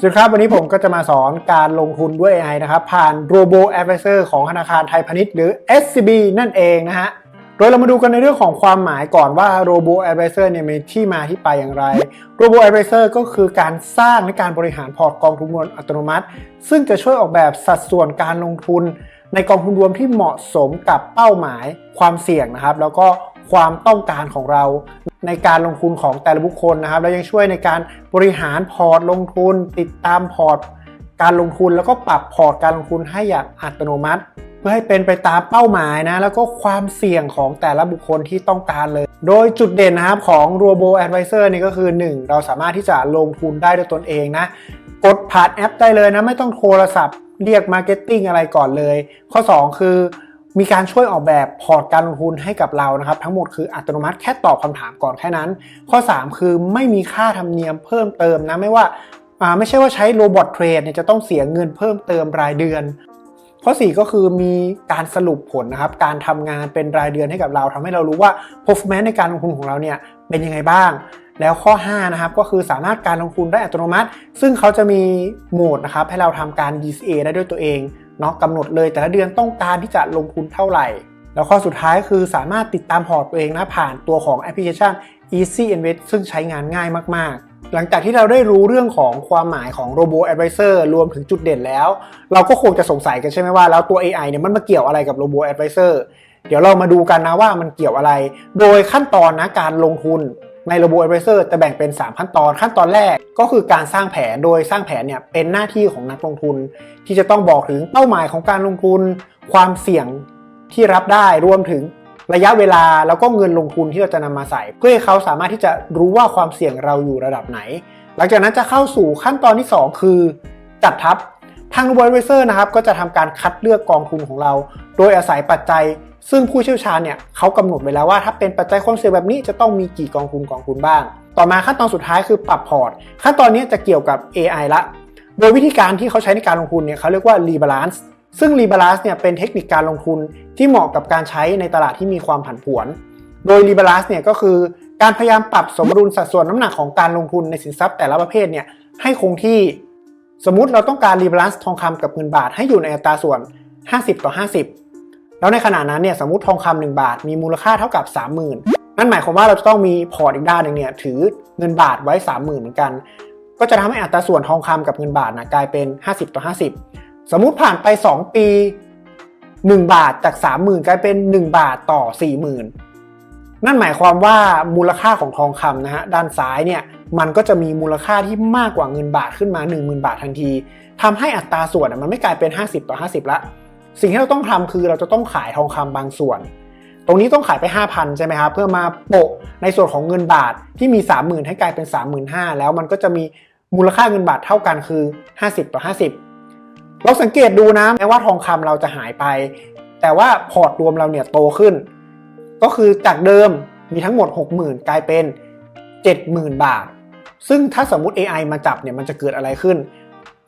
สวัสดีครับวันนี้ผมก็จะมาสอนการลงทุนด้วย AI นะครับ ผ่าน Robo Advisor ของธนาคารไทยพาณิชย์หรือ SCB นั่นเองนะฮะโดยเรามาดูกันในเรื่องของความหมายก่อนว่า Robo Advisor เนี่ยมีที่มาที่ไปอย่างไร Robo Advisor ก็คือการสร้างและการบริหารพอร์ตกองทุนรวมอัตโนมัติ ซึ่งจะช่วยออกแบบสัดส่วนการลงทุนในกองทุนรวมที่เหมาะสมกับเป้าหมายความเสี่ยงนะครับ แล้วก็ ความต้องการของเรา ในการลงทุนของแต่ละบุคคลนะครับ แล้วยังช่วยในการบริหารพอร์ตลงทุน ติดตามพอร์ต การลงทุนแล้วก็ปรับพอร์ตการลงทุนให้อย่างอัตโนมัติ เพื่อให้เป็นไปตามเป้าหมายนะแล้วก็ความเสี่ยงของแต่ละบุคคลที่ต้องการเลย โดยจุดเด่นนะครับของ Robo Advisor นี่ก็คือ 1 เราสามารถที่จะลงทุนได้ด้วยตนเองนะกดผ่านแอปได้เลยนะไม่ต้องโทรศัพท์เรียกมาร์เก็ตติ้งอะไรก่อนเลย ข้อ 2 คือ มีการช่วยออกแบบพอร์ตการลงทุนให้กับเรานะครับ ทั้งหมดคืออัตโนมัติแค่ตอบคำถามก่อนแค่นั้น ข้อ 3 คือไม่มีค่าธรรมเนียมเพิ่มเติมนะไม่ว่าไม่ใช่ว่าใช้โรบอทเทรดเนี่ยจะต้องเสียเงินเพิ่มเติมรายเดือนข้อ 4 ก็คือมีการสรุปผลนะครับ การทำงานเป็นรายเดือนให้กับเราทำให้เรารู้ว่า performance ในการลงทุนของเราเนี่ยเป็นยังไงบ้าง แล้วข้อ 5 นะครับ ก็คือสามารถการลงทุนได้อัตโนมัติ ซึ่งเขาจะมีโหมดนะครับ ให้เราทำการ DCA ได้ด้วยตัวเอง เนาะกำหนดเลยแต่ละเดือนต้องการที่จะลงทุนเท่าไหร่ แล้วข้อสุดท้ายคือสามารถติดตามพอร์ตตัวเองนะผ่านตัวของแอปพลิเคชัน Easy Invest ซึ่งใช้งานง่ายมาก ๆ หลังจากที่เราได้รู้เรื่องของความหมายของ Robo Advisor รวมถึงจุดเด่นแล้ว เราก็คงจะสงสัยกันใช่ไหมว่าแล้วตัว AI เนี่ยมันมาเกี่ยวอะไรกับ Robo Advisor เดี๋ยวเรามาดูกันนะว่ามันเกี่ยวอะไร โดยขั้นตอนนะการลงทุน ใน Robo Advisor จะแบ่งเป็น 3 ขั้นตอน ขั้นตอนแรกก็คือการสร้างแผน โดยสร้างแผนเนี่ยเป็นหน้าที่ของนักลงทุน ที่จะต้องบอกถึงเป้าหมายของการลงทุน ความเสี่ยงที่รับได้รวมถึงระยะเวลาแล้วก็เงินลงทุนที่เราจะนำมาใส่ เพื่อให้เขาสามารถที่จะรู้ว่าความเสี่ยงเราอยู่ระดับไหน หลังจากนั้นจะเข้าสู่ขั้นตอนที่ 2 คือจัดทัพทาง Robo Advisor นะครับก็จะทำการคัดเลือกกองทุนของเรา โดยอาศัยปัจจัย ซึ่งผู้เชี่ยวชาญเนี่ยเขากำหนดไว้แล้วว่าถ้าเป็นปัจจัยความเสี่ยงแบบนี้จะต้องมีกี่กองทุนกองทุนบ้าง ต่อมาขั้นตอนสุดท้ายคือปรับพอร์ต ขั้นตอนนี้จะเกี่ยวกับ AI ละ โดยวิธีการที่เขาใช้ในการลงทุนเนี่ยเขาเรียกว่า rebalance ซึ่ง rebalance เนี่ยเป็นเทคนิคการลงทุนที่เหมาะกับการใช้ในตลาดที่มีความผันผวน โดย rebalance เนี่ยก็คือการพยายามปรับสมดุลสัดส่วนน้ำหนักของการลงทุนในสินทรัพย์แต่ละประเภทเนี่ยให้คงที่สมมุติเราต้องการ rebalance ทองคำกับเงินบาทให้อยู่ในอัตราส่วน 50 ต่อ 50 แล้วในขณะนั้นเนี่ยสมมติทองคำ1บาท มีมูลค่าเท่ากับ 30,000 นั่นหมายความว่าเราจะต้องมีพอร์ตอีกด้านหนึ่งเนี่ยถือเงินบาทไว้ 30,000 เหมือนกัน ก็จะทำให้อัตราส่วนทองคำกับเงินบาทนะกลายเป็น 50 ต่อ 50 สมมุติผ่านไป 2 ปี 1 บาทจาก 30,000 กลายเป็น 1 บาทต่อ 40,000 นั่นหมายความว่ามูลค่าของทองคำนะฮะด้านซ้ายเนี่ยมันก็จะมีมูลค่าที่มากกว่าเงินบาทขึ้นมา 10,000 บาททันทีทำให้อัตราส่วนมันไม่กลายเป็น 50 ต่อ 50 ละ สิ่งที่เราต้องทำคือเราจะต้องขายทองคำบางส่วน ตรงนี้ต้องขายไป 5,000 ใช่ไหมครับ เพื่อมาโปะในส่วนของเงินบาทที่มี 30,000 ให้กลายเป็น 35,000 แล้วมันก็จะมีมูลค่าเงินบาทเท่ากันคือ 50 ต่อ 50 เราสังเกตดูนะแม้ว่าทองคำเราจะหายไป แต่ว่าพอร์ตรวมเราเนี่ยโตขึ้น ก็คือจากเดิมมีทั้งหมด 60,000 กลายเป็น 70,000 บาท ซึ่งถ้าสมมุติ AI มาจับเนี่ยมันจะเกิดอะไรขึ้น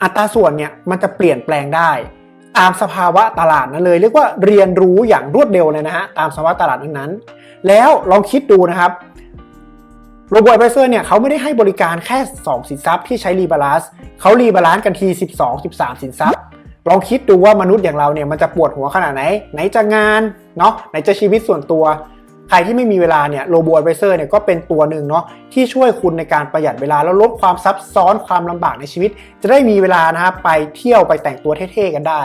อัตราส่วนเนี่ยมันจะเปลี่ยนแปลงได้ ตามสภาวะตลาดนั้นเลย เรียกว่าเรียนรู้อย่างรวดเร็วเลยนะฮะตามสภาวะตลาดนั้นๆแล้วลองคิดดูนะครับโรบอทไบเซอร์เนี่ยเขาไม่ได้ให้บริการแค่ 2 สินทรัพย์ที่ใช้รีบาลานซ์เขารีบาลานซ์กันที 12 13 สินทรัพย์ลองคิดดูว่ามนุษย์อย่างเราเนี่ยมันจะปวดหัวขนาดไหน ไหนจะงานเนาะไหนจะชีวิตส่วนตัว ใครที่ไม่มีเวลาเนี่ยโรบอ a d v i s o r เนี่ยก็เป็นตัวหนึ่งเนาะที่ช่วยคุณในการประหยัดเวลาแล้วลดความซับซ้อนความลำบากในชีวิต จะได้มีเวลานะครับไปเที่ยวไปแต่งตัวเท่ๆกันได้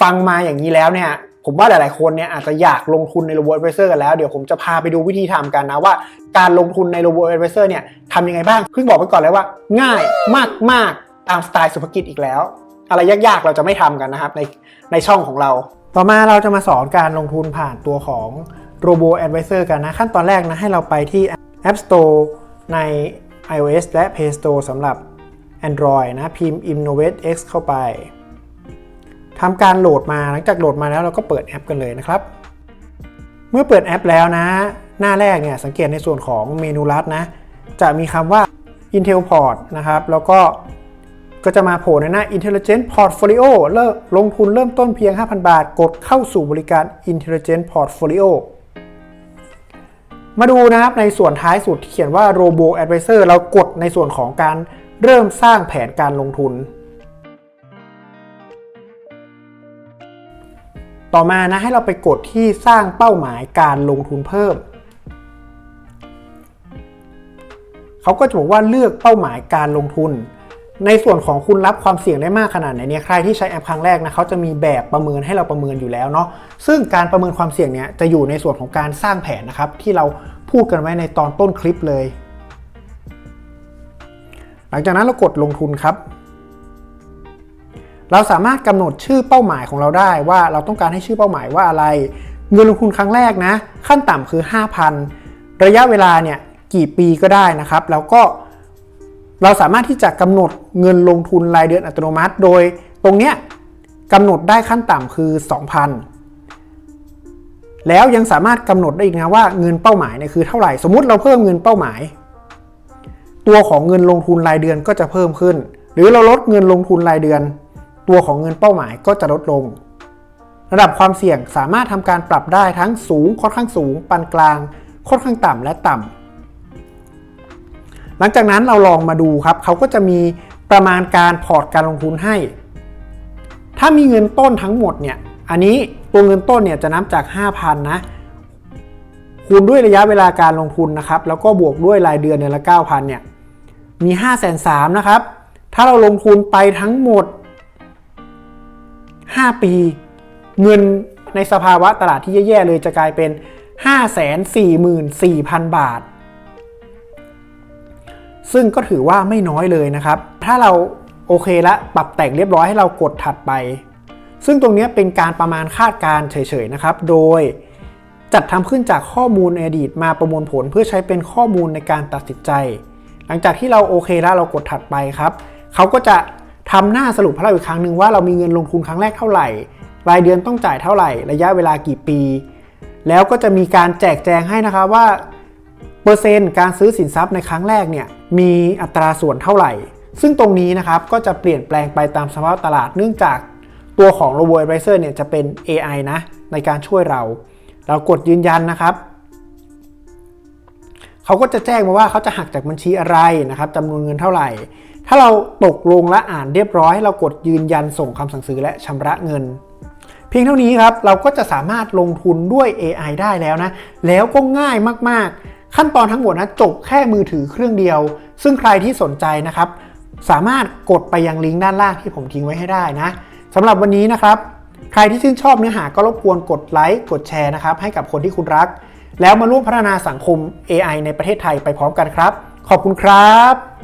ฟังมาอย่างนี้แล้วเนี่ยผมว่าหลายๆคนเนี่ยอาจจะอยากลงทุนใน Robo Advisor กันแล้วเดี๋ยวผมจะพาไปดูวิธีทำกันนะว่า การลงทุนใน Robo Advisor เนี่ยทำยังไงบ้างเพิ่งบอกไปก่อนเลยว่า ง่ายมากๆตามสไตล์สุภกิจอีกแล้วอะไรยากๆ เราจะไม่ทำกันนะครับในในช่องของเรา ต่อมาเราจะมาสอนการลงทุนผ่านตัวของ Robo Advisor กันนะ ขั้นตอนแรกนะ ให้เราไปที่ App Store ใน iOS และ Play Store สำหรับ Android นะ พิมพ์ Innovate X เข้าไปทำการโหลดมาหลังจากโหลดมาแล้วเราก็เปิดแอปกันเลยนะครับ เมื่อเปิดแอปแล้วนะ หน้าแรกเนี่ยสังเกตในส่วนของเมนูลัดนะ จะมีคำว่า Intel Port นะครับ แล้วก็ก็จะมาโผล่ในหน้า Intelligent Portfolio เริ่มลงทุนเริ่มต้นเพียง 5,000 บาท กดเข้าสู่บริการ Intelligent Portfolio มาดูนะครับในส่วนท้ายสุดที่เขียนว่า Robo Advisor เรากดในส่วนของการเริ่มสร้างแผนการลงทุน ต่อมานะให้เราไปกดที่สร้างเป้าหมายการลงทุนเพิ่ม เขาก็จะบอกว่าเลือกเป้าหมายการลงทุน ในส่วนของคุณรับความเสี่ยงได้มากขนาดไหนเนี่ยใครที่ใช้แอปครั้งแรกนะเขาจะมีแบบประเมินให้เราประเมินอยู่แล้วเนาะซึ่งการประเมินความเสี่ยงเนี่ยจะอยู่ในส่วนของการสร้างแผนนะครับที่เราพูดกันไว้ในตอนต้นคลิปเลย หลังจากนั้นเรากดลงทุนครับ เราสามารถกำหนดชื่อเป้าหมายของเราได้ว่าเราต้องการให้ชื่อเป้าหมายว่าอะไร เงินลงทุนครั้งแรกนะ ขั้นต่ำคือ 5,000 ระยะเวลาเนี่ยกี่ปีก็ได้นะครับ แล้วก็เราสามารถที่จะกำหนด เงินลงทุนรายเดือนอัตโนมัติ โดยตรงเนี้ยกำหนดได้ขั้นต่ำคือ 2,000 แล้วยังสามารถกำหนดได้อีกนะว่าเงินเป้าหมายเนี่ยคือเท่าไหร่ สมมติเราเพิ่มเงินเป้าหมาย ตัวของเงินลงทุนรายเดือนก็จะเพิ่มขึ้น หรือเราลดเงินลงทุนรายเดือน ตัวของเงินเป้าหมายก็จะลดลง ระดับความเสี่ยงสามารถทำการปรับได้ทั้งสูงค่อนข้างสูง ปานกลาง ค่อนข้างต่ำและต่ำหลังจากนั้นเราลองมาดูครับ เขาก็จะมี ประมาณการพอร์ตการลงทุนให้ ถ้ามีเงินต้นทั้งหมดเนี่ย อันนี้ตัวเงินต้นเนี่ยจะนับจาก 5,000 นะ คูณด้วยระยะเวลาการลงทุนนะครับ แล้วก็บวกด้วยรายเดือนเดือนละ 9,000 เนี่ย มี 5 3 0 0 0นะครับ ถ้าเราลงทุนไปทั้งหมด 5 ปี เงินในสภาวะตลาดที่แย่ๆเลยจะกลายเป็น 544,000 บาท ซึ่งก็ถือว่าไม่น้อยเลยนะครับ ถ้าเราโอเคละปรับแต่งเรียบร้อยให้เรากดถัดไป ซึ่งตรงนี้เป็นการประมาณคาดการณ์เฉยๆนะครับ โดยจัดทำขึ้นจากข้อมูลในอดีตมาประมวลผลเพื่อใช้เป็นข้อมูลในการตัดสินใจ หลังจากที่เราโอเคแล้วเรากดถัดไปครับ เขาก็จะทำหน้าสรุปให้เราอีกครั้งหนึ่งว่าเรามีเงินลงทุนครั้งแรกเท่าไหร่ รายเดือนต้องจ่ายเท่าไหร่ ระยะเวลากี่ปี แล้วก็จะมีการแจกแจงให้นะครับว่า เปอร์เซ็นต์การซื้อสินทรัพย์ในครั้งแรกเนี่ยมีอัตราส่วนเท่าไหร่ ซึ่งตรงนี้นะครับก็จะเปลี่ยนแปลงไปตามสภาพตลาดเนื่องจากตัวของ Robo Advisor เนี่ยจะเป็น AI นะในการช่วยเรา เรากดยืนยันนะครับ เขาก็จะแจ้งมาว่าเขาจะหักจากบัญชีอะไรนะครับจำนวนเงินเท่าไหร่ ถ้าเราตกลงและอ่านเรียบร้อยให้เรากดยืนยันส่งคำสั่งซื้อและชำระเงิน เพียงเท่านี้ครับเราก็จะสามารถลงทุนด้วย AI ได้แล้วนะ แล้วก็ง่ายมากๆ ขั้นตอนทั้งหมดนะจบแค่มือถือเครื่องเดียว ซึ่งใครที่สนใจนะครับ สามารถกดไปยังลิงก์ด้านล่างที่ผมทิ้งไว้ให้ได้นะสำหรับวันนี้นะครับ ใครที่ชื่นชอบเนื้อหาก็รบกวนกดไลค์กดแชร์นะครับ ให้กับคนที่คุณรัก แล้วมาร่วมพัฒนาสังคม AI ในประเทศไทยไปพร้อมกันครับ ขอบคุณครับ